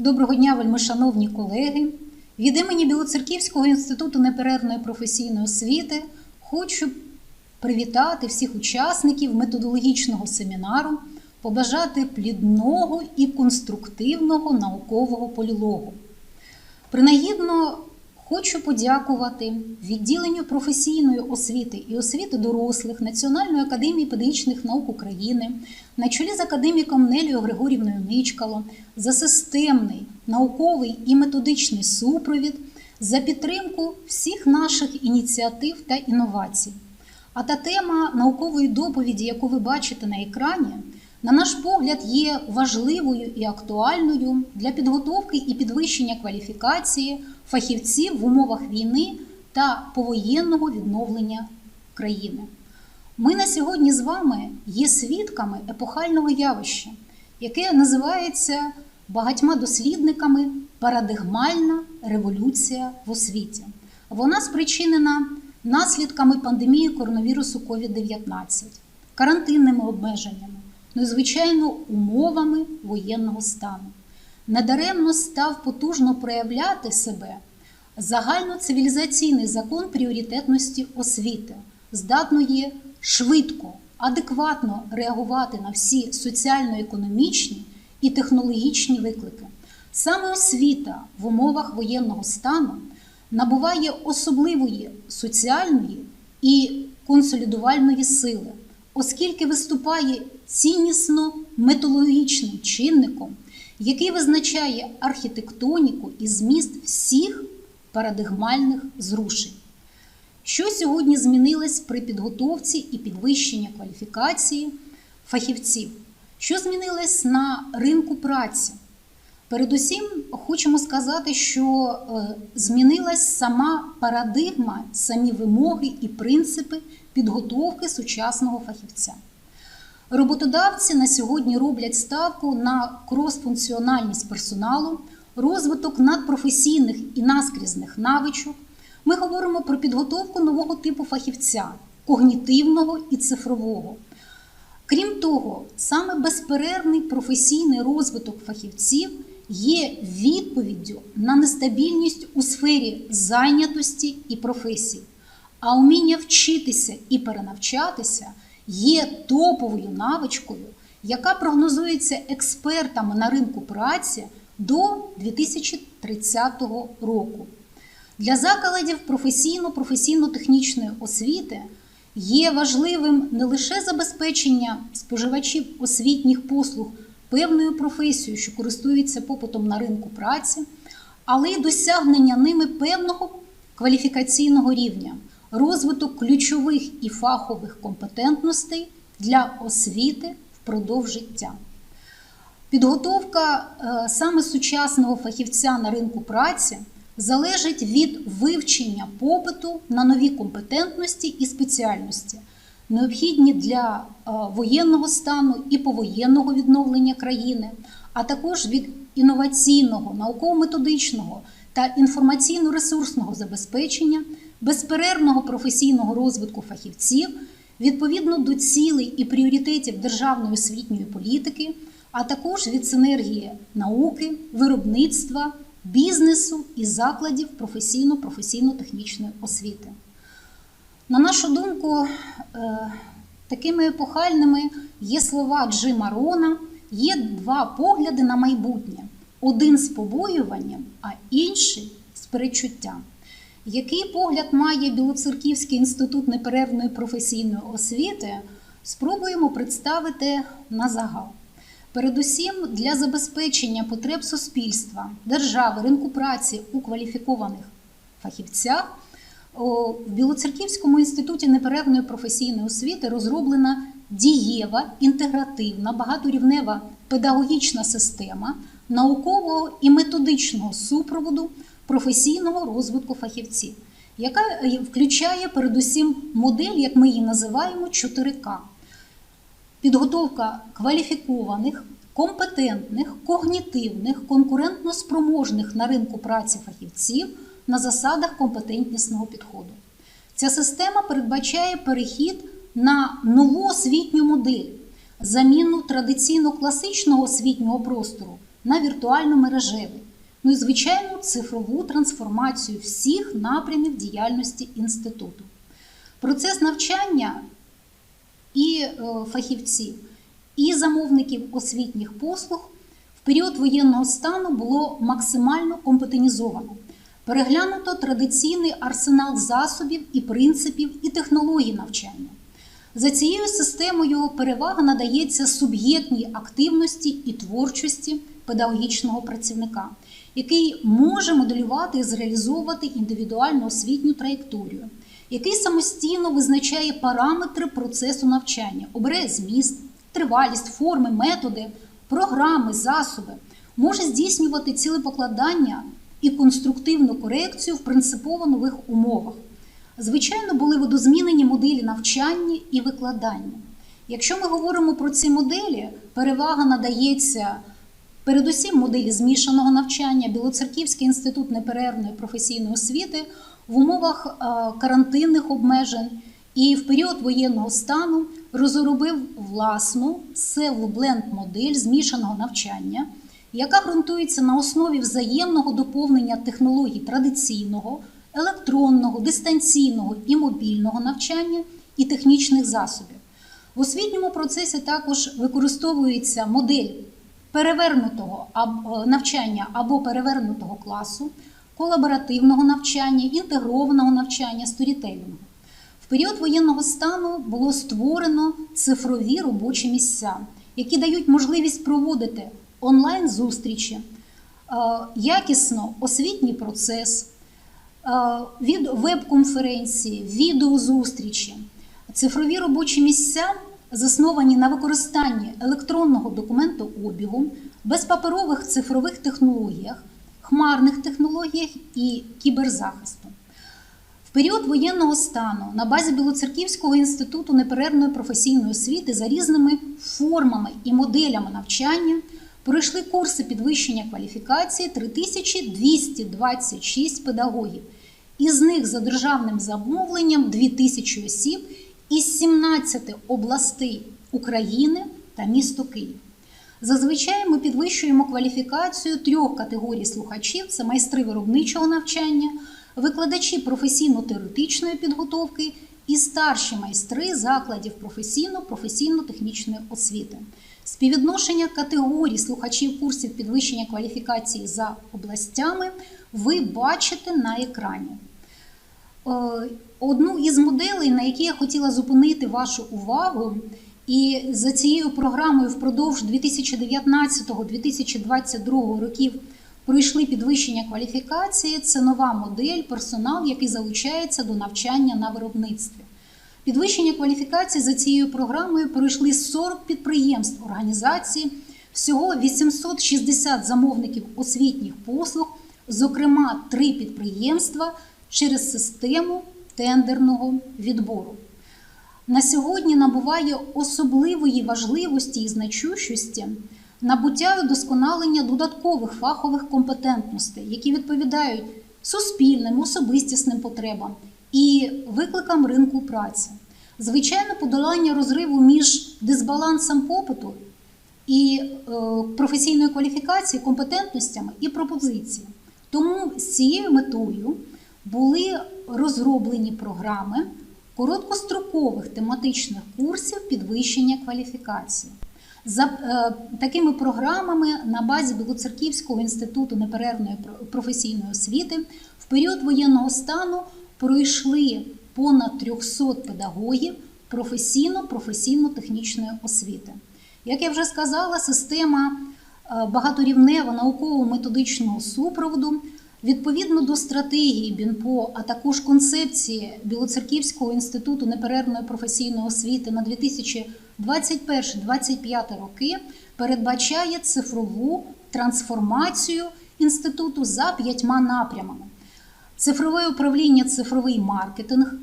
Доброго дня, вельмишановні колеги. Від імені Білоцерківського інституту неперервної професійної освіти хочу привітати всіх учасників методологічного семінару, побажати плідного і конструктивного наукового полілогу. Принагідно хочу подякувати відділенню професійної освіти і освіти дорослих Національної академії педагогічних наук України на чолі з академіком Нелією Григорівною Ничкало за системний науковий і методичний супровід, за підтримку всіх наших ініціатив та інновацій. А та тема наукової доповіді, яку ви бачите на екрані, на наш погляд, є важливою і актуальною для підготовки і підвищення кваліфікації фахівців в умовах війни та повоєнного відновлення країни. Ми на сьогодні з вами є свідками епохального явища, яке називається багатьма дослідниками парадигмальна революція в освіті. Вона спричинена наслідками пандемії коронавірусу COVID-19, карантинними обмеженнями, ну і, звичайно, умовами воєнного стану. Недаремно став потужно проявляти себе загальноцивілізаційний закон пріоритетності освіти, здатної швидко, адекватно реагувати на всі соціально-економічні і технологічні виклики. Саме освіта в умовах воєнного стану набуває особливої соціальної і консолідувальної сили, оскільки виступає ціннісно методологічним чинником, який визначає архітектоніку і зміст всіх парадигмальних зрушень. Що сьогодні змінилось при підготовці і підвищенні кваліфікації фахівців? Що змінилось на ринку праці? Передусім, хочемо сказати, що е, змінилась сама парадигма, самі вимоги і принципи підготовки сучасного фахівця. Роботодавці на сьогодні роблять ставку на кросфункціональність персоналу, розвиток надпрофесійних і наскрізних навичок. Ми говоримо про підготовку нового типу фахівця когнітивного і цифрового. Крім того, саме безперервний професійний розвиток фахівців є відповіддю на нестабільність у сфері зайнятості і професій, а уміння вчитися і перенавчатися є топовою навичкою, яка прогнозується експертами на ринку праці до 2030 року. Для закладів професійно-професійно-технічної освіти є важливим не лише забезпечення споживачів освітніх послуг певною професією, що користується попитом на ринку праці, але й досягнення ними певного кваліфікаційного рівня, розвиток ключових і фахових компетентностей для освіти впродовж життя. Підготовка е, саме сучасного фахівця на ринку праці залежить від вивчення попиту на нові компетентності і спеціальності, необхідні для е, воєнного стану і повоєнного відновлення країни, а також від інноваційного, науково-методичного та інформаційно-ресурсного забезпечення, безперервного професійного розвитку фахівців відповідно до цілей і пріоритетів державної освітньої політики, а також від синергії науки, виробництва бізнесу і закладів професійно-професійно-технічної освіти. На нашу думку, е, такими епохальними є слова Джима Рона, є два погляди на майбутнє: один з побоюванням, а інший з перечуттям. Який погляд має Білоцерківський інститут неперервної професійної освіти, спробуємо представити на загал. Передусім для забезпечення потреб суспільства, держави, ринку праці у кваліфікованих фахівцях в Білоцерківському інституті неперервної професійної освіти розроблена дієва, інтегративна, багаторівнева педагогічна система наукового і методичного супроводу професійного розвитку фахівців, яка включає передусім модель, як ми її називаємо, 4К підготовка кваліфікованих, компетентних, когнітивних, конкурентно спроможних на ринку праці фахівців на засадах компетентнісного підходу. Ця система передбачає перехід на нову освітню модель, заміну традиційно класичного освітнього простору на віртуально-мережевий. Ну і звичайно, цифрову трансформацію всіх напрямів діяльності інституту. Процес навчання і е, фахівців, і замовників освітніх послуг в період воєнного стану було максимально компетенізовано. Переглянуто традиційний арсенал засобів і принципів і технологій навчання. За цією системою перевага надається суб'єктній активності і творчості педагогічного працівника, який може моделювати і зреалізовувати індивідуальну освітню траєкторію, який самостійно визначає параметри процесу навчання, обере зміст, тривалість, форми, методи, програми, засоби, може здійснювати цілепокладання і конструктивну корекцію в принципово нових умовах. Звичайно, були видозмінені моделі навчання і викладання. Якщо ми говоримо про ці моделі, перевага надається передусім моделі змішаного навчання, Білоцерківський інститут неперервної професійної освіти в умовах е, карантинних обмежень і в період воєнного стану розробив власну севлбленд модель змішаного навчання, яка ґрунтується на основі взаємного доповнення технологій традиційного електронного, дистанційного і мобільного навчання і технічних засобів. В освітньому процесі також використовується модель перевернутого навчання або перевернутого класу, колаборативного навчання, інтегрованого навчання, сторітелінгу. В період воєнного стану було створено цифрові робочі місця, які дають можливість проводити онлайн-зустрічі, якісно освітній процес. Від веб-конференції, відеозустрічі, цифрові робочі місця засновані на використанні електронного документообігу, безпаперових цифрових технологіях, хмарних технологіях і кіберзахисту. В період воєнного стану на базі Білоцерківського інституту неперервної професійної освіти за різними формами і моделями навчання пройшли курси підвищення кваліфікації 3226 педагогів. Із них за державним замовленням 2000 осіб із 17 областей України та місто Київ. Зазвичай ми підвищуємо кваліфікацію трьох категорій слухачів: це майстри виробничого навчання, викладачі професійно-теоретичної підготовки і старші майстри закладів професійно-професійно-технічної освіти. Співвідношення категорій слухачів курсів підвищення кваліфікації за областями ви бачите на екрані. Одну із моделей, на якій я хотіла зупинити вашу увагу, і за цією програмою впродовж 2019-2022 років пройшли підвищення кваліфікації. Це нова модель, персонал, який залучається до навчання на виробництві. Підвищення кваліфікації за цією програмою пройшли 40 підприємств організації, всього 860 замовників освітніх послуг, зокрема, три підприємства через систему тендерного відбору. На сьогодні набуває особливої важливості і значущості набуття і удосконалення додаткових фахових компетентностей, які відповідають суспільним, особистісним потребам і викликам ринку праці. Звичайно, подолання розриву між дисбалансом попиту і е, професійної кваліфікації, компетентностями і пропозиціями. Тому з цією метою були розроблені програми короткострокових тематичних курсів підвищення кваліфікації. За е, такими програмами на базі Білоцерківського інституту неперервної професійної освіти в період воєнного стану пройшли понад 300 педагогів професійно-професійно-технічної освіти. Як я вже сказала, система е, науково-методичного супроводу відповідно до стратегії БІНПО, а також концепції Білоцерківського інституту неперервної професійної освіти на 2021-2025 роки передбачає цифрову трансформацію інституту за п'ятьма напрямами. Цифрове управління, цифровий маркетинг,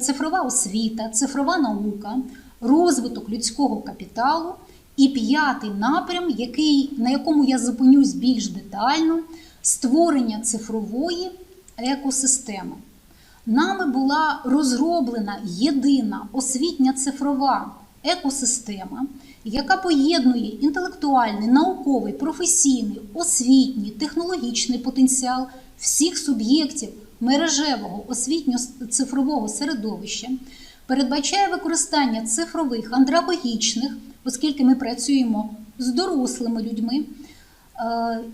цифрова освіта, цифрова наука, розвиток людського капіталу і п'ятий напрям, який, на якому я зупинюсь більш детально, створення цифрової екосистеми. Нами була розроблена єдина освітня цифрова екосистема, яка поєднує інтелектуальний, науковий, професійний, освітній, технологічний потенціал всіх суб'єктів мережевого освітньо-цифрового середовища, передбачає використання цифрових андрагогічних, оскільки ми працюємо з дорослими людьми,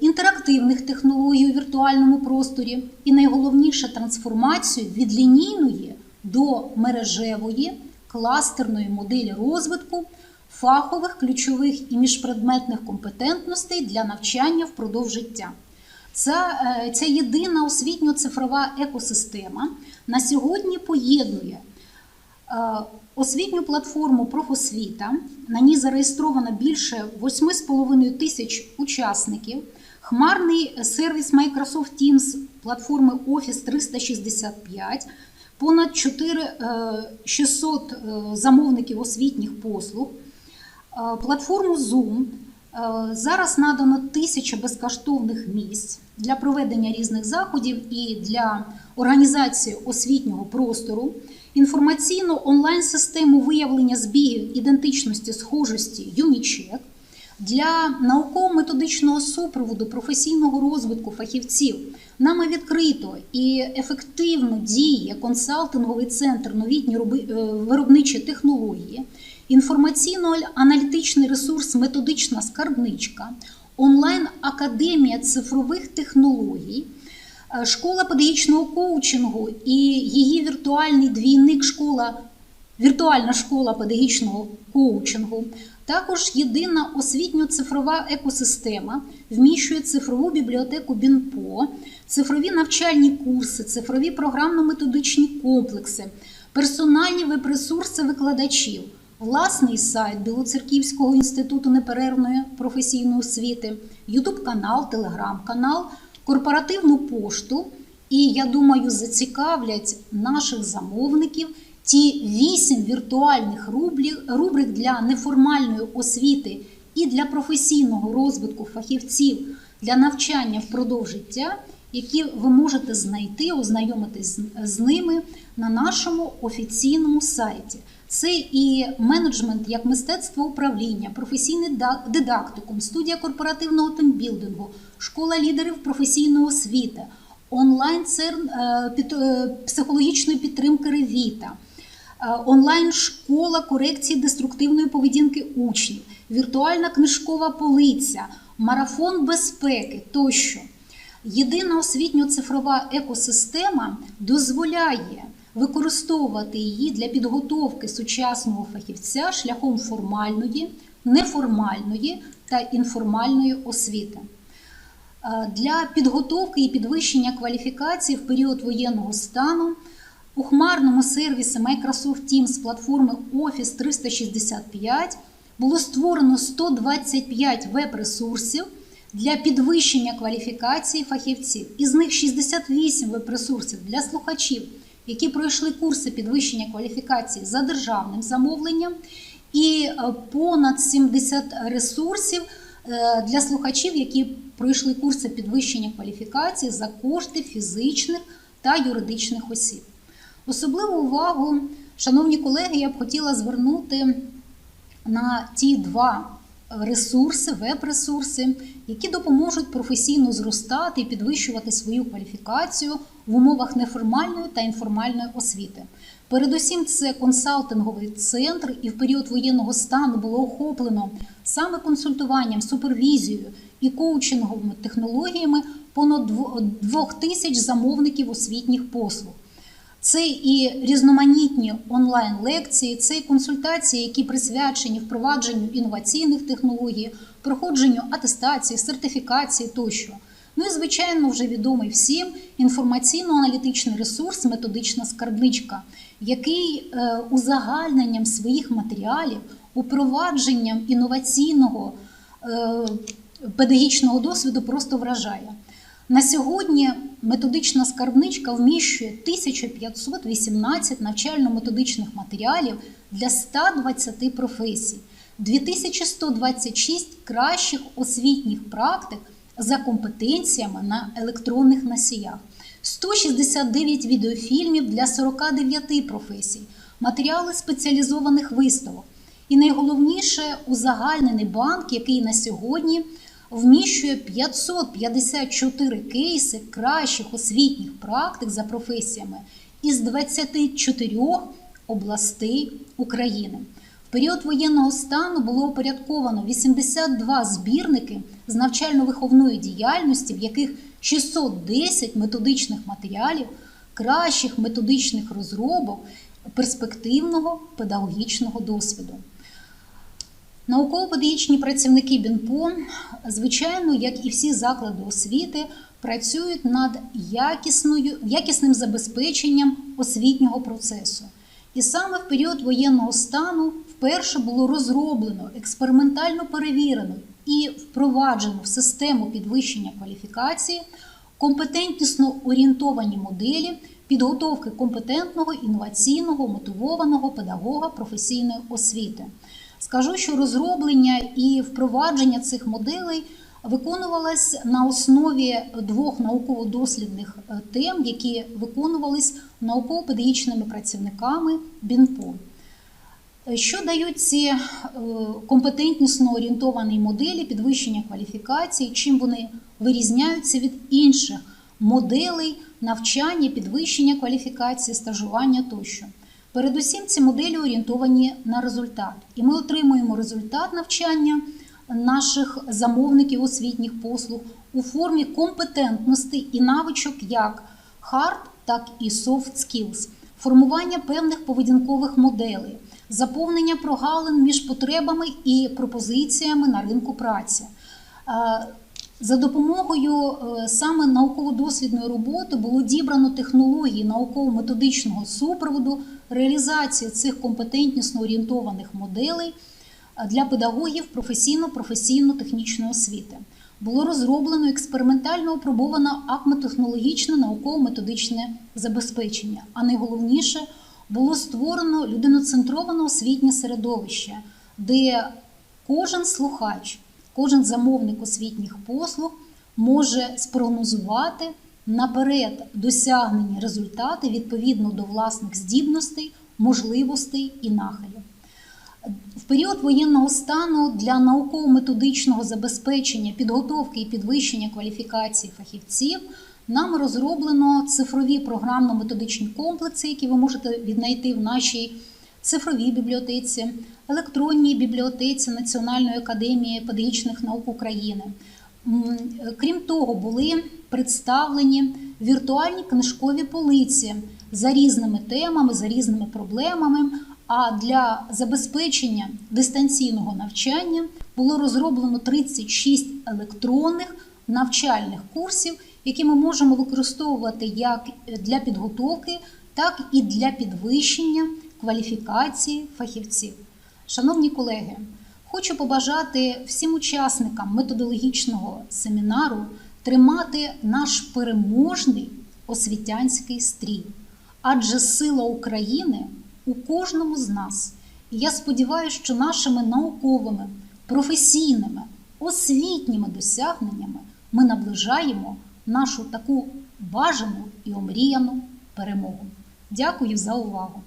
інтерактивних технологій у віртуальному просторі і найголовніше трансформацію від лінійної до мережевої кластерної моделі розвитку фахових, ключових і міжпредметних компетентностей для навчання впродовж життя. Ця, е, ця єдина освітньо-цифрова екосистема на сьогодні поєднує е, освітню платформу профосвіта. На ній зареєстровано більше 8,5 тисяч учасників. Хмарний сервіс Microsoft Teams платформи Office 365, понад 4, е, 600 е, замовників освітніх послуг, е, платформу Zoom. Е, Зараз надано тисяча безкоштовних місць для проведення різних заходів і для організації освітнього простору, інформаційну онлайн-систему виявлення збігів ідентичності схожості Юнічек, для науково-методичного супроводу професійного розвитку фахівців нами відкрито і ефективно діє консалтинговий центр новітні е, виробничі технології, інформаційно-аналітичний ресурс Методична скарбничка, онлайн-академія цифрових технологій. Е, Школа педагогічного коучингу і її віртуальний двійник школа, віртуальна школа педагогічного коучингу. Також єдина освітньо-цифрова екосистема вміщує цифрову бібліотеку БІНПО, цифрові навчальні курси, цифрові програмно-методичні комплекси, персональні веб-ресурси викладачів, власний сайт Білоцерківського інституту неперервної професійної освіти, Ютуб-канал, Телеграм-канал, корпоративну пошту. І я думаю, зацікавлять наших замовників ті вісім віртуальних рубрик для неформальної освіти і для професійного розвитку фахівців для навчання впродовж життя, які ви можете знайти, ознайомитись з- ними на нашому офіційному сайті. Це і менеджмент як мистецтво управління, професійний дидактикум, студія корпоративного тимбілдингу, школа лідерів професійної освіти, онлайн е, е, психологічної підтримки Ревіта, е, онлайн школа корекції деструктивної поведінки учнів, віртуальна книжкова полиця, марафон безпеки тощо. Єдина освітньо-цифрова екосистема дозволяє використовувати її для підготовки сучасного фахівця шляхом формальної, неформальної та інформальної освіти. Е, Для підготовки і підвищення кваліфікації в період воєнного стану у хмарному сервісі Microsoft Teams платформи Office 365 було створено 125 веб-ресурсів для підвищення кваліфікації фахівців. Із них 68 веб-ресурсів для слухачів, які пройшли курси підвищення кваліфікації за державним замовленням, і е, понад 70 ресурсів е, для слухачів, які пройшли курси підвищення кваліфікації за кошти фізичних та юридичних осіб. Особливу увагу, шановні колеги, я б хотіла звернути на ті два ресурси, веб-ресурси, які допоможуть професійно зростати і підвищувати свою кваліфікацію в умовах неформальної та інформальної освіти. Передусім, це консалтинговий центр, і в період воєнного стану було охоплено саме консультуванням, супервізією і коучинговими технологіями понад дво- двох тисяч замовників освітніх послуг. Це і різноманітні онлайн-лекції, це і консультації, які присвячені впровадженню інноваційних технологій, проходженню атестації, сертифікації тощо. Ну і звичайно, вже відомий всім інформаційно-аналітичний ресурс Методична скарбничка, який е, узагальненням своїх матеріалів, упровадженням інноваційного е, педагогічного досвіду просто вражає. На сьогодні методична скарбничка вміщує 1518 навчально-методичних матеріалів для 120 професій, 2126 кращих освітніх практик за компетенціями на електронних носіях, 169 відеофільмів для 49 професій, матеріали спеціалізованих виставок. І найголовніше узагальнений банк, який на сьогодні вміщує 554 кейси кращих освітніх практик за професіями із 24 областей України. В період воєнного стану було упорядковано 82 збірники з навчально-виховної діяльності, в яких 610 методичних матеріалів, кращих методичних розробок перспективного педагогічного досвіду. Науково-педагогічні працівники БІНПО, звичайно, як і всі заклади освіти, працюють над якісною, якісним забезпеченням освітнього процесу. І саме в період воєнного стану вперше було розроблено, експериментально перевірено і впроваджено в систему підвищення кваліфікації компетентнісно орієнтовані моделі підготовки компетентного, інноваційного, мотивованого педагога професійної освіти. Скажу, що розроблення і впровадження цих моделей виконувалось на основі двох науково-дослідних е, тем, які виконувались науково-педагогічними працівниками БІНПО. Що дають ці е, компетентнісно орієнтовані моделі підвищення кваліфікації, чим вони вирізняються від інших моделей навчання, підвищення кваліфікації, стажування тощо? Передусім, ці моделі орієнтовані на результат, і ми отримуємо результат навчання наших замовників освітніх послуг у формі компетентності і навичок як hard, так і soft skills, формування певних поведінкових моделей, заповнення прогалин між потребами і пропозиціями на ринку праці. Е, За допомогою е, саме науково-дослідної роботи було дібрано технології науково-методичного супроводу реалізації цих компетентнісно орієнтованих моделей е, для педагогів професійно-професійно-технічної освіти. Було розроблено експериментально опробовано акмотехнологічне науково-методичне забезпечення. А найголовніше було створено людиноцентроване освітнє середовище, де кожен слухач, кожен замовник освітніх послуг може спрогнозувати наперед досягнені результати відповідно до власних здібностей, можливостей і нахилів. В період воєнного стану для науково-методичного забезпечення підготовки і підвищення кваліфікації фахівців нами розроблено цифрові програмно-методичні комплекси, які ви можете віднайти в нашій цифровій бібліотеці, електронній бібліотеці Національної академії педагогічних наук України. Крім того, були представлені віртуальні книжкові полиці за різними темами, за різними проблемами. А для забезпечення дистанційного навчання було розроблено 36 електронних навчальних курсів, які ми можемо використовувати як для підготовки, так і для підвищення кваліфікації фахівців. Шановні колеги, хочу побажати всім учасникам методологічного семінару тримати наш переможний освітянський стрій, адже сила України у кожному з нас. І я сподіваюся, що нашими науковими, професійними, освітніми досягненнями ми наближаємо нашу таку бажану і омріяну перемогу. Дякую за увагу!